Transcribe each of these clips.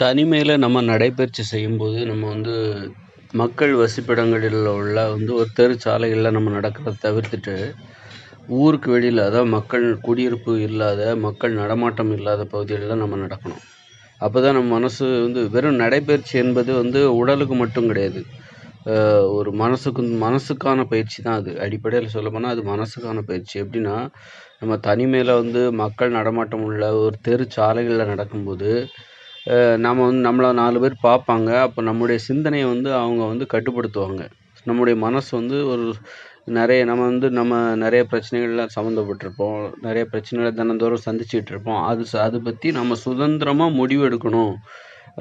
தனிமையில் நம்ம நடைப்பயிற்சி செய்யும்போது நம்ம வந்து மக்கள் வசிப்பிடங்களில் உள்ள வந்து ஒரு தெருச்சாலைகளில் நம்ம நடக்கிறத தவிர்த்துட்டு ஊருக்கு வெளியில் அதாவது மக்கள் குடியிருப்பு இல்லாத மக்கள் நடமாட்டம் இல்லாத பகுதிகளில் நம்ம நடக்கணும். அப்போ தான் நம்ம மனசு வந்து வெறும் நடைப்பயிற்சி என்பது வந்து உடலுக்கு மட்டும் கிடையாது. ஒரு மனசுக்கு மனசுக்கான பயிற்சி தான் அது. அடிப்படையில் சொல்லப்போனால் அது மனசுக்கான பயிற்சி. எப்படின்னா நம்ம தனிமையில் வந்து மக்கள் நடமாட்டம் உள்ள ஒரு தெரு சாலைகளில் நடக்கும்போது நம்ம வந்து நம்மளை நாலு பேர் பார்ப்பாங்க. அப்போ நம்முடைய சிந்தனையை வந்து அவங்க வந்து கட்டுப்படுத்துவாங்க. நம்முடைய மனசு வந்து ஒரு நிறைய நம்ம வந்து நம்ம நிறைய பிரச்சனைகளில் சம்மந்தப்பட்டிருப்போம். நிறைய பிரச்சனைகளை தினந்தோறும் சந்திச்சுட்டு இருப்போம். அது அதை பற்றி நம்ம சுதந்திரமாக முடிவு எடுக்கணும்.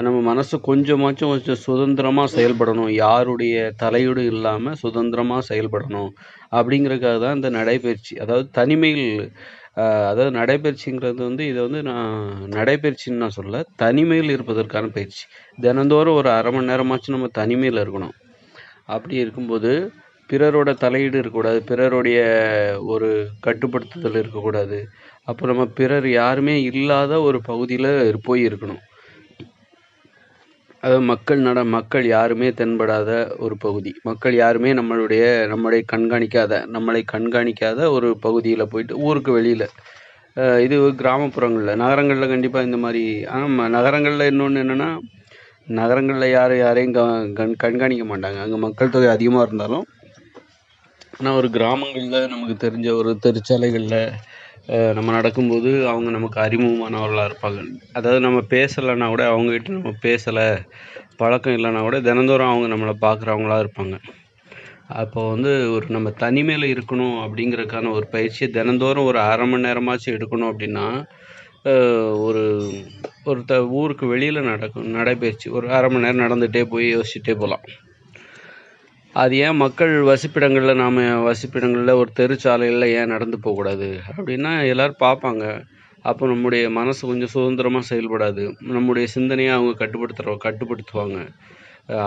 நம்ம மனசு கொஞ்சமாச்சும் கொஞ்சம் சுதந்திரமாக செயல்படணும். யாருடைய தலையீடு இல்லாமல் சுதந்திரமாக செயல்படணும். அப்படிங்கிறதுக்காக தான் இந்த நடைபயிற்சி. அதாவது தனிமையில் அதாவது நடைப்பயிற்சிங்கிறது வந்து இதை வந்து நான் நடைப்பயிற்சின்னு நான் சொல்ல தனிமையில் இருப்பதற்கான பயிற்சி. தினந்தோறும் ஒரு அரை மணி நேரமாச்சும் நம்ம தனிமையில் இருக்கணும். அப்படி இருக்கும்போது பிறரோட தலையீடு இருக்கக்கூடாது பிறருடைய ஒரு கட்டுப்படுத்துதல் இருக்கக்கூடாது. அப்போ நம்ம பிறர் யாருமே இல்லாத ஒரு பகுதியில் போய் இருக்கணும். அதாவது மக்கள் நட மக்கள் யாருமே தென்படாத ஒரு பகுதி. மக்கள் யாருமே நம்மளுடைய நம்மளை கண்காணிக்காத நம்மளை கண்காணிக்காத ஒரு பகுதியில் போயிட்டு ஊருக்கு வெளியில். இது கிராமப்புறங்களில். நகரங்களில் கண்டிப்பாக இந்த மாதிரி ஆனால் நகரங்களில் இன்னொன்று என்னென்னா நகரங்களில் யார் யாரையும் கண் கண்காணிக்க மாட்டாங்க. அங்கே மக்கள் தொகை அதிகமாக இருந்தாலும் ஆனால் ஒரு கிராமங்களில் நமக்கு தெரிஞ்ச ஒரு தெருச்சாலைகளில் நம்ம நடக்கும்போது அவங்க நமக்கு அறிமுகமானவர்களாக இருப்பாங்க. அதாவது நம்ம பேசலைன்னா கூட அவங்ககிட்ட நம்ம பேசலை பழக்கம் இல்லைன்னா கூட தினந்தோறும் அவங்க நம்மளை பார்க்குறவங்களா இருப்பாங்க. அப்போ வந்து ஒரு நம்ம தனிமையில் இருக்கணும் அப்படிங்கிறதுக்கான ஒரு பயிற்சியை தினந்தோறும் ஒரு அரை மணி நேரமாச்சும் எடுக்கணும் அப்படின்னா ஒரு ஒரு த ஊருக்கு வெளியில் நடக்கும் நடைபயிற்சி. ஒரு அரை மணி நேரம் நடந்துகிட்டே போய் யோசிச்சுட்டே போகலாம். அது ஏன் மக்கள் வசிப்பிடங்களில் நாம் வசிப்பிடங்களில் ஒரு தெருச்சாலையில் ஏன் நடந்து போகக்கூடாது? அப்படின்னா எல்லோரும் பார்ப்பாங்க. அப்போ நம்முடைய மனசு கொஞ்சம் சுதந்திரமாக செயல்படாது. நம்முடைய சிந்தனையை அவங்க கட்டுப்படுத்துகிற கட்டுப்படுத்துவாங்க.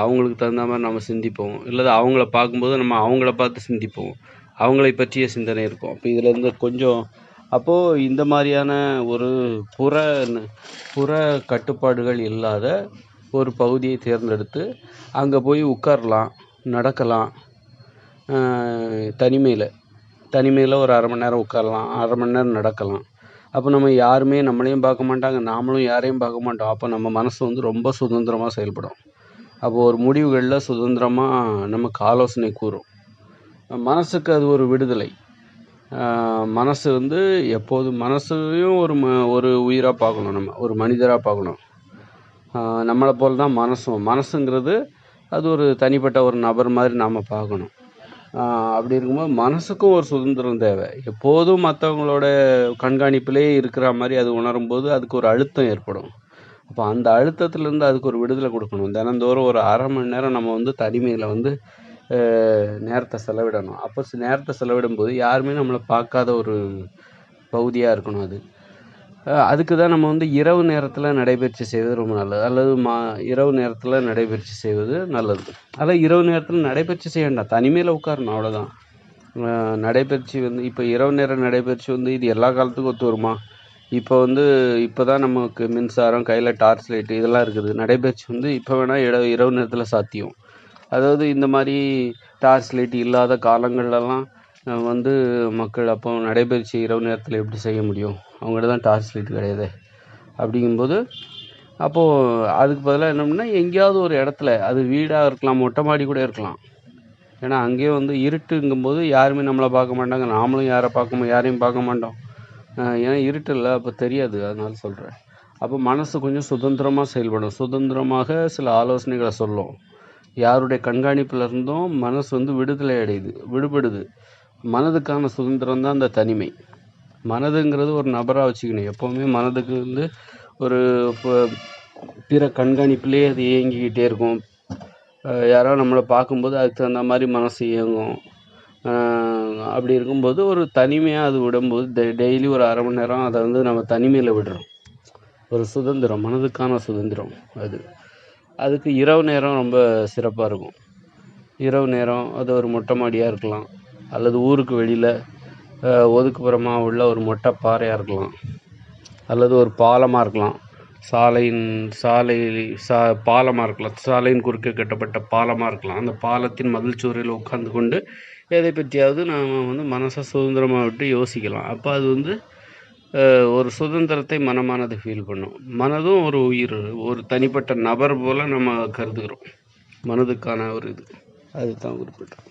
அவங்களுக்கு தகுந்த மாதிரி நம்ம சிந்திப்போம். இல்லை அவங்கள பார்க்கும்போது நம்ம அவங்கள பார்த்து சிந்திப்போம். அவங்களை பற்றிய சிந்தனை இருக்கும். அப்போ இதிலேருந்து கொஞ்சம் அப்போது இந்த மாதிரியான ஒரு புற புற கட்டுப்பாடுகள் இல்லாத ஒரு பகுதியை தேர்ந்தெடுத்து அங்கே போய் உட்காரலாம். நடக்கலாம். தனிமையில். தனிமையில் ஒரு அரை மணி நேரம் உட்காரலாம். அரை மணி நேரம் நடக்கலாம். அப்போ நம்ம யாருமே நம்மளையும் பார்க்க மாட்டாங்க. நாமளும் யாரையும் பார்க்க மாட்டோம். அப்போ நம்ம மனசு வந்து ரொம்ப சுதந்திரமாக செயல்படும். அப்போது ஒரு முடிவுகளில் சுதந்திரமாக நமக்கு ஆலோசனை கூறும். மனசுக்கு அது ஒரு விடுதலை. மனசு வந்து எப்போதும் மனசையும் ஒரு ம ஒரு உயிராக பார்க்கணும் நம்ம. ஒரு மனிதராக பார்க்கணும். நம்மளை போல் தான் மனசும். மனசுங்கிறது அது ஒரு தனிப்பட்ட ஒரு நபர் மாதிரி நாம் பார்க்கணும். அப்படி இருக்கும்போது மனசுக்கும் ஒரு சுதந்திரம் தேவை. எப்போதும் மற்றவங்களோட கண்காணிப்பிலே இருக்கிற மாதிரி அது உணரும்போது அதுக்கு ஒரு அழுத்தம் ஏற்படும். அப்போ அந்த அழுத்தத்துலேருந்து அதுக்கு ஒரு விடுதலை கொடுக்கணும். தினந்தோறும் ஒரு அரை மணி நேரம் நம்ம வந்து தனிமையில் வந்து நேரத்தை செலவிடணும். அப்போ நேரத்தை செலவிடும் போது யாருமே நம்மளை பார்க்காத ஒரு பகுதியாக இருக்கணும் அது. அதுக்கு தான் நம்ம வந்து இரவு நேரத்தில் நடைபயிற்சி செய்வது ரொம்ப நல்லது. அல்லது மா இரவு நேரத்தில் நடைபயிற்சி செய்வது நல்லது. அதான் இரவு நேரத்தில் நடைபயிற்சி செய்ய வேண்டாம். தனிமையில் உட்காரணும் அவ்வளோதான் நடைபயிற்சி வந்து இப்போ இரவு நேர நடைபயிற்சி வந்து இது எல்லா காலத்துக்கும் ஒத்து வருமா? இப்போ வந்து இப்போ தான் நமக்கு மின்சாரம் கையில் டார்ச் லைட்டு இதெல்லாம் இருக்குது. நடைபயிற்சி வந்து இப்போ வேணால் இட இரவு நேரத்தில் சாத்தியம். அதாவது இந்த மாதிரி டார்ச் லைட் இல்லாத காலங்கள்லலாம் வந்து மக்கள் அப்போ நடைபயிற்சி இரவு நேரத்தில் எப்படி செய்ய முடியும்? அவங்ககிட்ட தான் டார்ச் லைட் கிடையாது. அப்படிங்கும்போது அப்போது அதுக்கு பதிலாக என்ன பண்ணால் எங்கேயாவது ஒரு இடத்துல அது வீடாக இருக்கலாம் மொட்டை மாடி கூட இருக்கலாம். ஏன்னா அங்கேயே வந்து இருட்டுங்கும்போது யாருமே நம்மளை பார்க்க மாட்டாங்க. நாமளும் யாரை பார்க்க யாரையும் பார்க்க மாட்டோம். ஏன்னா இருட்டு இல்லை அப்போ தெரியாது. அதனால சொல்கிறேன் அப்போ மனசு கொஞ்சம் சுதந்திரமாக செயல்படும் சுதந்திரமாக சில ஆலோசனைகளை சொல்லும். யாருடைய கண்காணிப்பில் இருந்தும் மனசு வந்து விடுதலை அடையுது விடுபடுது. மனதுக்கான சுதந்திரம் தான் அந்த தனிமை. மனதுங்கிறது ஒரு நபராக வச்சுக்கணும். எப்போவுமே மனதுக்கு வந்து ஒரு இப்போ பிற கண்காணிப்புலேயே அது இயங்கிக்கிட்டே இருக்கும். யாரோ நம்மளை பார்க்கும்போது அதுக்கு தகுந்த மாதிரி மனசு இயங்கும். அப்படி இருக்கும்போது ஒரு தனிமையாக அது விடும்போது டெ டெய்லி ஒரு அரை மணி நேரம் அதை வந்து நம்ம தனிமையில் விடுறோம். ஒரு சுதந்திரம் மனதுக்கான சுதந்திரம் அது. அதுக்கு இரவு நேரம் ரொம்ப சிறப்பாக இருக்கும். இரவு நேரம் அது ஒரு மொட்டை மாடியாக இருக்கலாம். அல்லது ஊருக்கு வெளியில் ஒதுக்குப்புறமாக உள்ள ஒரு மொட்டை பாறையாக இருக்கலாம். அல்லது ஒரு பாலமாக இருக்கலாம். சாலையின் சாலை சா பாலமாக இருக்கலாம். சாலையின் குறுக்கே கட்டப்பட்ட பாலமாக இருக்கலாம். அந்த பாலத்தின் மதில் சுவரில் உட்கார்ந்து கொண்டு எதை பற்றியாவது நாம் வந்து மனசை சுதந்திரமாக விட்டு யோசிக்கலாம். அப்போ அது வந்து ஒரு சுதந்திரத்தை மனமானது ஃபீல் பண்ணும். மனதும் ஒரு உயிர் ஒரு தனிப்பட்ட நபர் போல் நம்ம கருதுகிறோம். மனதுக்கான ஒரு இது. அதுதான் குறிப்பிட்டோம்